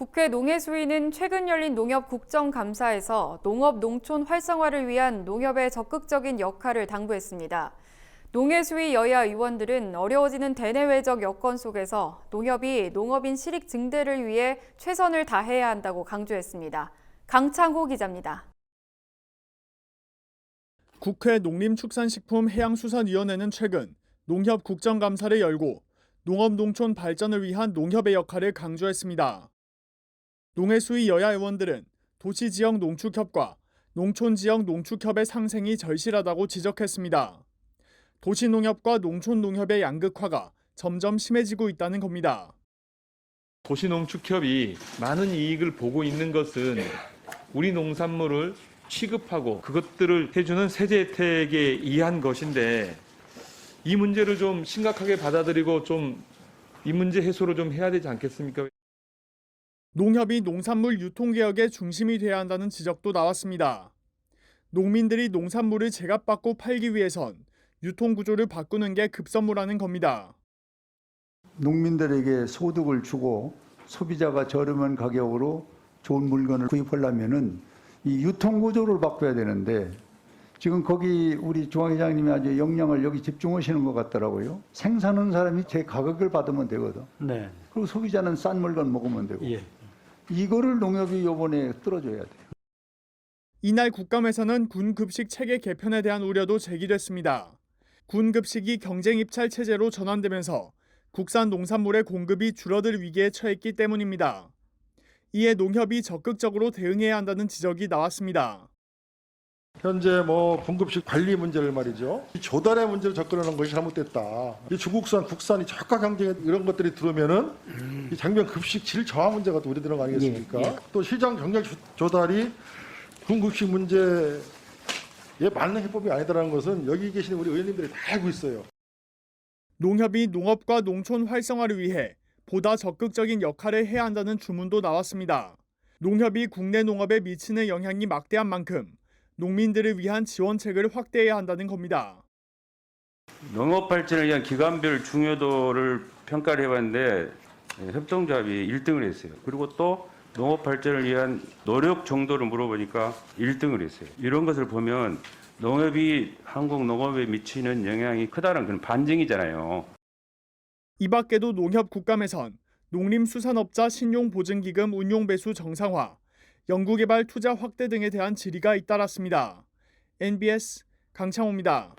국회 농해수위는 최근 열린 농협 국정감사에서 농업 농촌 활성화를 위한 농협의 적극적인 역할을 당부했습니다. 농해수위 여야 의원들은 어려워지는 대내외적 여건 속에서 농협이 농업인 실익 증대를 위해 최선을 다해야 한다고 강조했습니다. 강창호 기자입니다. 국회 농림축산식품해양수산위원회는 최근 농협 국정감사를 열고 농업 농촌 발전을 위한 농협의 역할을 강조했습니다. 농해수위 여야 의원들은 도시지역 농축협과 농촌지역 농축협의 상생이 절실하다고 지적했습니다. 도시농협과 농촌농협의 양극화가 점점 심해지고 있다는 겁니다. 도시농축협이 많은 이익을 보고 있는 것은 우리 농산물을 취급하고 그것들을 해주는 세제 혜택에 의한 것인데 이 문제를 좀 심각하게 받아들이고 좀 이 문제 해소를 좀 해야 되지 않겠습니까? 농협이 농산물 유통개혁의 중심이 돼야 한다는 지적도 나왔습니다. 농민들이 농산물을 제값받고 팔기 위해선 유통구조를 바꾸는 게 급선무라는 겁니다. 농민들에게 소득을 주고 소비자가 저렴한 가격으로 좋은 물건을 구입하려면은 이 유통 구조를 바꿔야 되는데 지금 거기 우리 중앙회장님이 아주 역량을 여기 집중하시는 것 같더라고요. 생산하는 사람이 제 가격을 받으면 되거든. 네. 그리고 소비자는 싼 물건 먹으면 되고. 예. 이거를 농협이 요번에 뚫어줘야 돼요. 이날 국감에서는 군 급식 체계 개편에 대한 우려도 제기됐습니다. 군 급식이 경쟁 입찰 체제로 전환되면서 국산 농산물의 공급이 줄어들 위기에 처했기 때문입니다. 이에 농협이 적극적으로 대응해야 한다는 지적이 나왔습니다. 현재 뭐 분급식 관리 문제를 말이죠. 이 조달의 문제를 접근하는 것이 잘못됐다. 이 중국산, 국산이 저가 경쟁 이런 것들이 들어오면은 이 장면 급식 질 저하 문제가 또 우려되는 거 아니겠습니까? 예, 예. 또 시장 경쟁 조- 조달이 분급식 문제에 맞는 해법이 아니다라는 것은 여기 계시는 우리 의원님들이 다 알고 있어요. 농협이 농업과 농촌 활성화를 위해 보다 적극적인 역할을 해야 한다는 주문도 나왔습니다. 농협이 국내 농업에 미치는 영향이 막대한 만큼 농민들을 위한 지원책을 확대해야 한다는 겁니다. 농업 발전을 위한 기관별 중요도를 평가를 해봤는데 예, 협동조합이 1등을 했어요. 그리고 또 농업 발전을 위한 노력 정도를 물어보니까 1등을 했어요. 이런 것을 보면 농업이 한국 농업에 미치는 영향이 크다는 그런 반증이잖아요. 이 밖에도 농협 국감에선 농림수산업자 신용보증기금 운용배수 정상화, 연구개발 투자 확대 등에 대한 질의가 잇따랐습니다. NBS 강창호입니다.